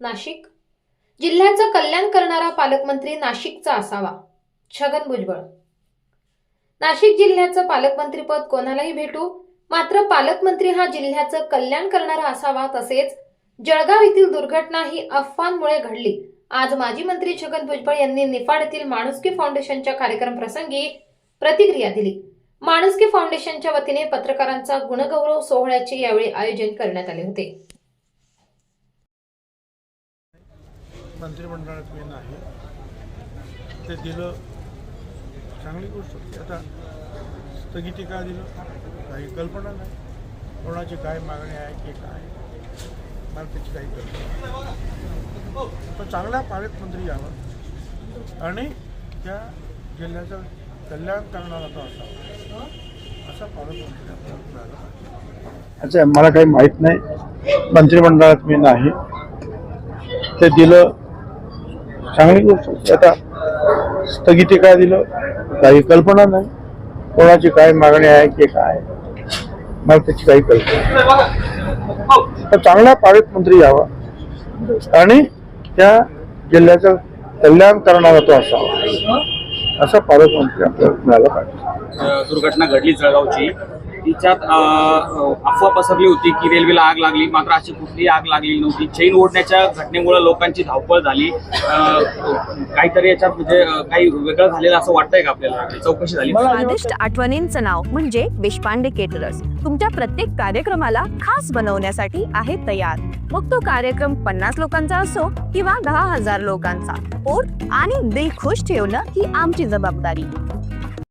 नाशिक? जिल्ह्याचं कल्याण करणारा पालकमंत्री नाशिकचा असावा. छगन भुजबळ. नाशिक जिल्ह्याचं पालकमंत्रीपद कोणालाही भेटू मात्र पालकमंत्री हा जिल्ह्याचं कल्याण करणारा असावा तसेच जळगाव येथील दुर्घटना ही अफवांमुळे घडली. आज माजी मंत्री छगन भुजबळ यांनी निफाड येथील माणुसकी फाउंडेशनच्या कार्यक्रम प्रसंगी प्रतिक्रिया दिली. माणुसकी फाउंडेशनच्या वतीने पत्रकारांचा गुणगौरव सोहळ्याचे यावेळी आयोजन करण्यात आले होते. मंत्रिमंडळात मी नाही. ते दिलं चांगली गोष्ट होती. आता स्थगिती का दिलं काही कल्पना नाही. कोणाची काय मागणी आहे की काय? मला त्याची काही कल्पना नाही. पण चांगला पालकमंत्री यावा. आणि त्या जिल्ह्याचं कल्याण करणारा तो असावा असा पालकमंत्री अच्छा मला काही माहीत नाही. मंत्रिमंडळात मी नाही. ते दिलं चांगली गोष्ट आता स्थगिती काय दिलं? काही कल्पना नाही. कोणाची काय मागणी आहे की काय? मला त्याची काही कल्पना तर चांगला पालकमंत्री यावा. आणि त्या जिल्ह्याचं कल्याण करणारा तो असावा. असा पालकमंत्री आपल्याला मिळाला पाहिजे. दुर्घटना घडली जळगावची. तिच्यात अफवा पसरली होती की रेल्वेला आग लागली मात्र अशी कुठलीही आग लागली नव्हती. चैन ओढण्याच्या घटनेमुळे लोकांची धावपळ झाली. काहीतरी याच्यात म्हणजे काही वेगळं झालेलं असं वाटतंय का आपल्याला? चौकशी झाली स्वादिष्ट आठवणींचं नाव म्हणजे देशपांडे केटरर्स तुमच्या प्रत्येक कार्यक्रमाला खास बनवण्यासाठी आहे तयार. मग तो कार्यक्रम पन्नास लोकांचा असो किंवा दहा हजार लोकांचा. पोट आणि दिल खुश ठेवणं ही आमची जबाबदारी.